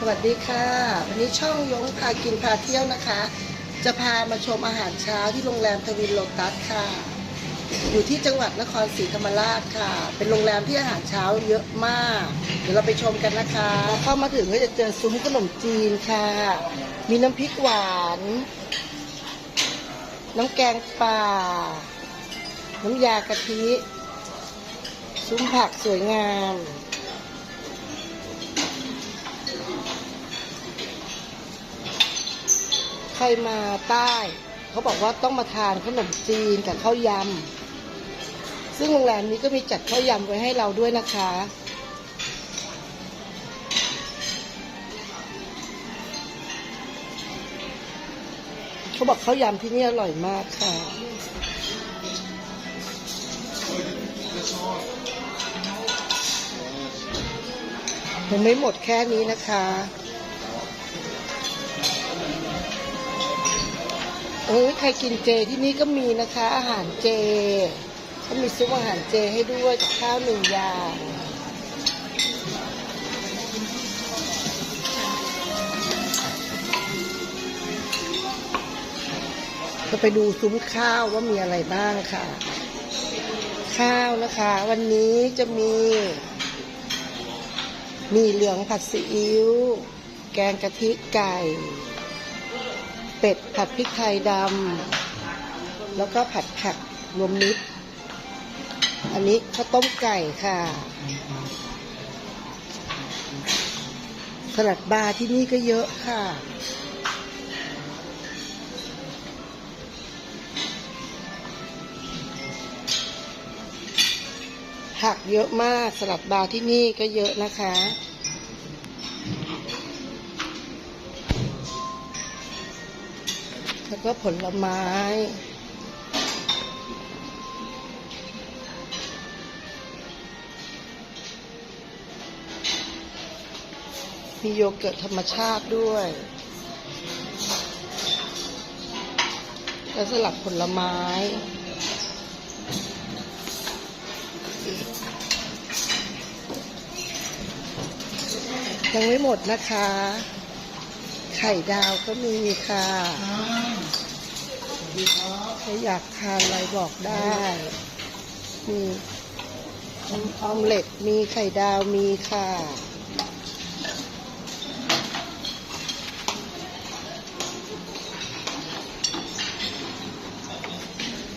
สวัสดีค่ะ วันนี้ช่องยงพากินพาเที่ยวนะคะ จะพามาชมอาหารเช้าที่โรงแรมทวินโลตัสค่ะ อยู่ที่จังหวัดนครศรีธรรมราชค่ะ เป็นโรงแรมที่อาหารเช้าเยอะมาก เดี๋ยวเราไปชมกันนะคะ เข้ามาถึงก็จะเจอซุ้มขนมจีนค่ะ มีน้ำพริกหวาน น้ำแกงป่า น้ำยากะทิ ซุ้มผักสวยงาม ใครมาใต้ เขาบอกว่าต้องมาทานขนมจีนกับข้าวยำซึ่งโรงแรมนี้ก็มีจัดข้าวยำไว้ให้เราด้วยนะคะเขาบอกข้าวยำที่นี่อร่อยมากค่ะยังไม่หมดแค่นี้นะคะ โอ้ยใครกินเจที่นี่ก็มีนะคะ อาหารเจก็มีซุปอาหารเจให้ด้วยกับข้าวหนึ่งอย่างก็ไปดูซุ้มข้าวว่ามีอะไรบ้างค่ะ ข้าวนะคะ วันนี้จะมีมีเหลืองผัดซีอิ๊วแกงกะทิไก่ เป็ดผัดพริกไทยดำแล้วก็ผัดผักรวมมิตร อันนี้ข้าวต้มไก่ค่ะ สลัดบาร์ที่นี่ก็เยอะค่ะ ผักเยอะมากสลัดบาร์ที่นี่ก็เยอะนะคะ แล้วก็ผลไม้มีโยเกิร์ตธรรมชาติด้วย และสลัดผลไม้ ยังไม่หมดนะคะ ไข่ดาวก็มีค่ะ ถ้าอยากทานอะไรบอกได้ มีออมเล็ตมีไข่ดาวมีค่ะ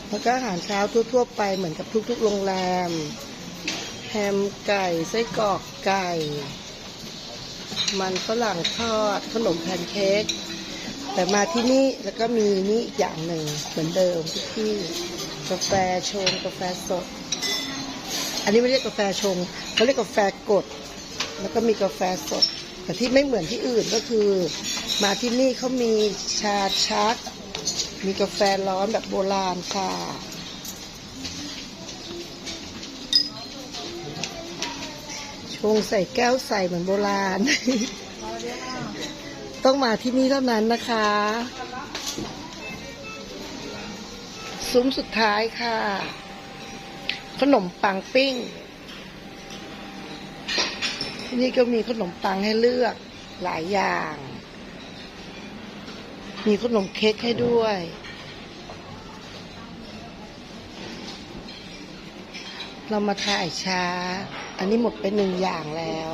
แล้วก็อาหารเช้าทั่ว ๆ ไปเหมือนกับทุก ๆ โรงแรม แฮมไก่ไส้กรอกไก่ มันฝรั่งทอดขนมแพนเค้ก แต่มาที่นี่แล้วก็มีนี่อีกอย่างหนึ่งเหมือนเดิมทุกที่กาแฟชงกาแฟสด อันนี้ไม่เรียกกาแฟชงเขาเรียกกาแฟกด แล้วก็มีกาแฟสด แต่ที่ไม่เหมือนที่อื่นก็คือ มาที่นี่เขามีชาชัก มีกาแฟร้อนแบบโบราณค่ะชงใส่แก้วใส่เหมือนโบราณ ต้องมาที่นี่เท่านั้นนะคะ ซุ้มสุดท้ายค่ะ ขนมปังปิ้ง ที่นี่ก็มีขนมปังให้เลือกหลายอย่าง มีขนมเค้กให้ด้วยเรามาถ่ายช้า อันนี้หมดไปหนึ่งอย่างแล้ว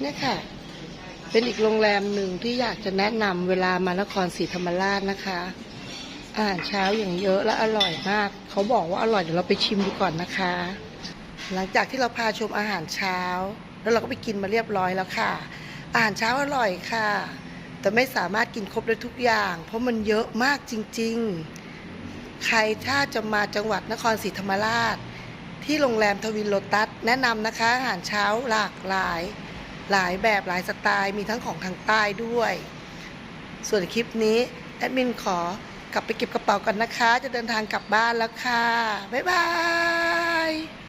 เนี่ยค่ะ เป็นอีกโรงแรมหนึ่งที่อยากจะแนะนำเวลามานครศรีธรรมราชนะคะ อาหารเช้าอย่างเยอะและอร่อยมาก เขาบอกว่าอร่อยเดี๋ยวเราไปชิมดูก่อนนะคะ หลังจากที่เราพาชมอาหารเช้า แล้วเราก็ไปกินมาเรียบร้อยแล้วค่ะ อาหารเช้าอร่อยค่ะ แต่ไม่สามารถกินครบได้ทุกอย่าง เพราะมันเยอะมากจริง ๆ ใครถ้าจะมาจังหวัดนครศรีธรรมราชที่โรงแรมทวินโลตัส แนะนำนะคะอาหารเช้าหลากหลาย หลายแบบหลายสไตล์มีทั้งของทางใต้ด้วย ส่วนคลิปนี้แอดมินขอกลับไปเก็บกระเป๋ากันนะคะ จะเดินทางกลับบ้านแล้วค่ะ บ๊ายบาย